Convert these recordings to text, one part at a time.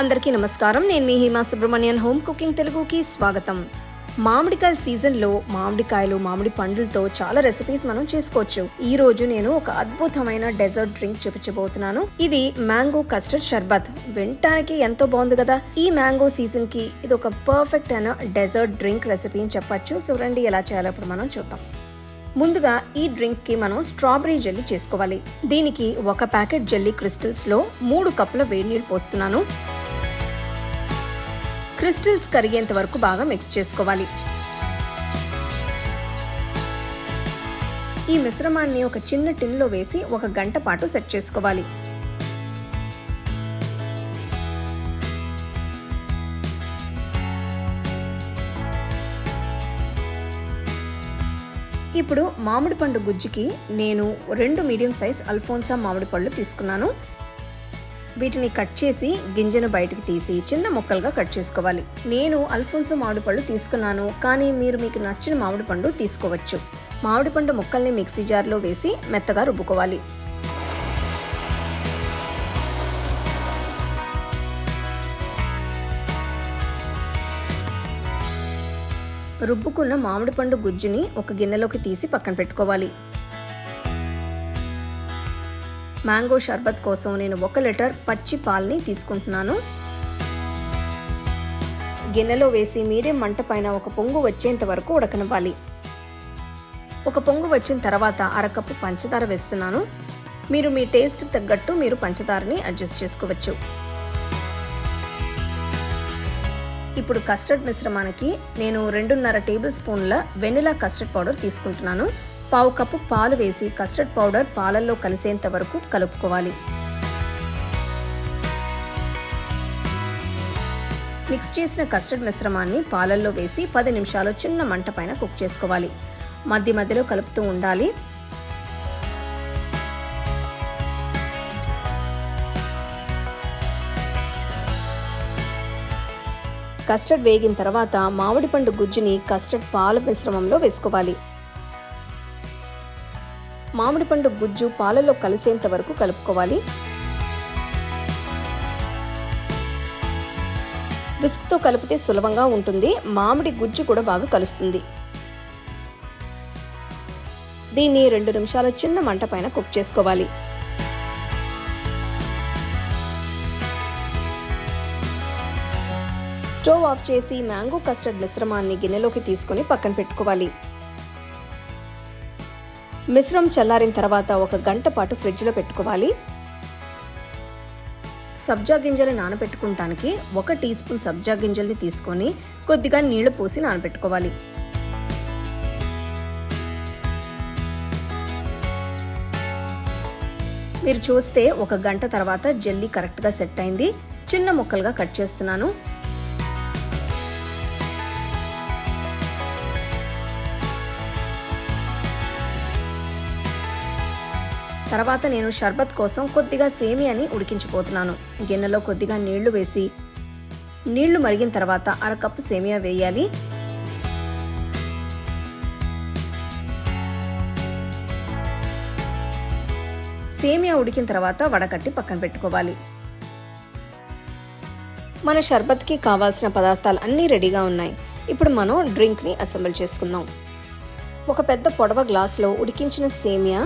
అందరికీ నమస్కారం. నేను మీ హిమా సుబ్రహ్మణ్యన్. హోమ్ కుకింగ్ తెలుగుకి స్వాగతం. మామిడికాయల సీజన్లో మామిడికాయలు మామిడి పండ్లతో చాలా రెసిపీస్ మనం చేసుకోవచ్చు. ఈ రోజు నేను ఒక అద్భుతమైన డెజర్ట్ డ్రింక్ చూపించబోతున్నాను. ఇది మ్యాంగో కస్టర్డ్ షర్బత్ వినటానికి ఎంతో బాగుంది కదా? ఈ మ్యాంగో సీజన్కి ఇది ఒక పర్ఫెక్ట్ అయిన డెజర్ట్ డ్రింక్ రెసిపీ అని చెప్పొచ్చు. సో రండి ఎలా చేయాలో ఇప్పుడు మనం చూద్దాం. ముందుగా ఈ డ్రింక్కి మనం స్ట్రాబెరీ జెల్లీ చేసుకోవాలి. దీనికి ఒక ప్యాకెట్ జెల్లీ క్రిస్టల్స్లో మూడు కప్పుల వేడి నీళ్ళు పోస్తున్నాను. క్రిస్టల్స్ కరిగేంత వరకు బాగా మిక్స్ చేసుకోవాలి. ఈ మిశ్రమాన్ని ఒక చిన్న టిన్లో వేసి ఒక గంట పాటు సెట్ చేసుకోవాలి. ఇప్పుడు మామిడి పండు గుజ్జుకి నేను రెండు మీడియం సైజ్ అల్ఫోన్సా మామిడి పళ్ళు తీసుకున్నాను. వీటిని కట్ చేసి గింజను బయటకు తీసి చిన్న ముక్కలుగా కట్ చేసుకోవాలి. నేను అల్ఫోన్సో మామిడి పళ్ళు తీసుకున్నాను. కానీ మీరు మీకు నచ్చిన మామిడి పండు తీసుకోవచ్చు. మామిడి పండు ముక్కల్ని మిక్సీ జార్లో వేసి మెత్తగా రుబ్బుకోవాలి. రుబ్బుకున్న మామిడి పండు గుజ్జుని ఒక గిన్నెలోకి తీసి పక్కన పెట్టుకోవాలి. మ్యాంగో షర్బత్ కోసం నేను ఒక లీటర్ పచ్చి పాలని తీసుకుంటున్నాను. గిన్నెలో వేసి మీడియం మంట పైన ఒక పొంగు వచ్చేంత వరకు ఉడకనివ్వాలి. ఒక పొంగు వచ్చిన తర్వాత అరకప్పు పంచదార వేస్తున్నాను. మీరు మీ టేస్ట్ తగ్గట్టు మీరు పంచదారని అడ్జస్ట్ చేసుకోవచ్చు. ఇప్పుడు కస్టర్డ్ మిశ్రమానికి నేను రెండున్నర టేబుల్ స్పూన్ల వెనిలా కస్టర్డ్ పౌడర్ తీసుకుంటున్నాను. పావు కప్పు పాలు వేసి కస్టర్డ్ పౌడర్ పాలల్లో కలిసేంత వరకు కలుపుకోవాలి. మిక్స్ చేసిన కస్టర్డ్ మిశ్రమాన్ని పాలల్లో వేసి పది నిమిషాలు చిన్న మంట పైన కుక్ చేసుకోవాలి. మధ్య మధ్యలో కలుపుతూ ఉండాలి. కస్టర్డ్ వేగిన తర్వాత మామిడి పండు గుజ్జుని కస్టర్డ్ పాల మిశ్రమంలో వేసుకోవాలి. మామిడి పండు గుజ్జు పాలలో కలిసేంత వరకు కలుపుకోవాలి. విస్క్తో కలిపితే సులభంగా ఉంటుంది. మామిడి గుజ్జు కూడా బాగా కలుస్తుంది. దీన్ని రెండు నిమిషాలు చిన్న మంట పైన కుక్ చేసుకోవాలి. స్టవ్ ఆఫ్ చేసి మ్యాంగో కస్టర్డ్ మిశ్రమాన్ని గిన్నెలోకి తీసుకొని పక్కన పెట్టుకోవాలి. మిశ్రమం చల్లారిన తర్వాత ఒక గంట పాటు ఫ్రిడ్జ్లో పెట్టుకోవాలి. సబ్జా గింజలు నానబెట్టుకుంటానికి ఒక టీ స్పూన్ సబ్జా గింజల్ని తీసుకొని కొద్దిగా నీళ్ళు పోసి నానబెట్టుకోవాలి. మీరు చూస్తే ఒక గంట తర్వాత జెల్లీ కరెక్ట్గా సెట్ అయింది. చిన్న ముక్కలుగా కట్ చేస్తున్నాను. తర్వాత నేను షర్బత్ కోసం కొద్దిగా సేమియాని ఉడికించిపోతున్నాను గిన్నెలో కొద్దిగా నీళ్ళు వేసి నీళ్ళు మరిగిన తర్వాత అరకప్పు సేమియా వేయాలి. సేమియా ఉడికిన తర్వాత వడకట్టి పక్కన పెట్టుకోవాలి. మన షర్బత్కి కావాల్సిన పదార్థాలు అన్నీ రెడీగా ఉన్నాయి. ఇప్పుడు మనం డ్రింక్ని అసెంబుల్ చేసుకుందాం. ఒక పెద్ద పొడవ గ్లాస్లో ఉడికించిన సేమియా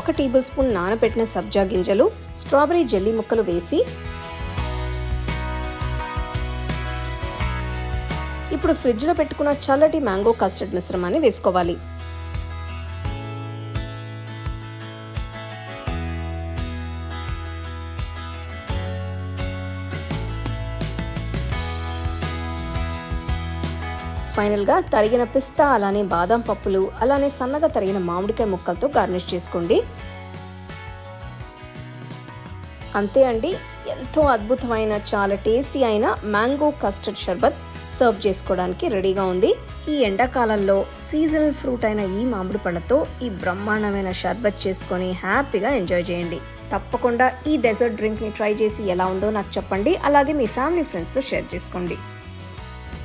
ఒక టేబుల్ స్పూన్ నానబెట్టిన సబ్జా గింజలు స్ట్రాబెరీ జెల్లీ ముక్కలు వేసి ఇప్పుడు ఫ్రిడ్జ్లో పెట్టుకున్న చల్లటి మ్యాంగో కస్టర్డ్ మిశ్రమాన్ని వేసుకోవాలి. ఫైనల్గా తరిగిన పిస్తా అలానే బాదం పప్పులు అలానే సన్నగా తరిగిన మామిడికాయ ముక్కలతో గార్నిష్ చేసుకోండి. అంతే అండి ఎంతో అద్భుతమైన చాలా టేస్టీ అయిన మ్యాంగో కస్టర్డ్ షర్బత్ సర్వ్ చేసుకోవడానికి రెడీగా ఉంది. ఈ ఎండాకాలంలో సీజనల్ ఫ్రూట్ అయిన ఈ మామిడి పళ్ళతో ఈ బ్రహ్మాండమైన షర్బత్ చేసుకొని హ్యాపీగా ఎంజాయ్ చేయండి. తప్పకుండా ఈ డెజర్ట్ డ్రింక్ని ట్రై చేసి ఎలా ఉందో నాకు చెప్పండి అలాగే మీ ఫ్యామిలీ ఫ్రెండ్స్తో షేర్ చేసుకోండి.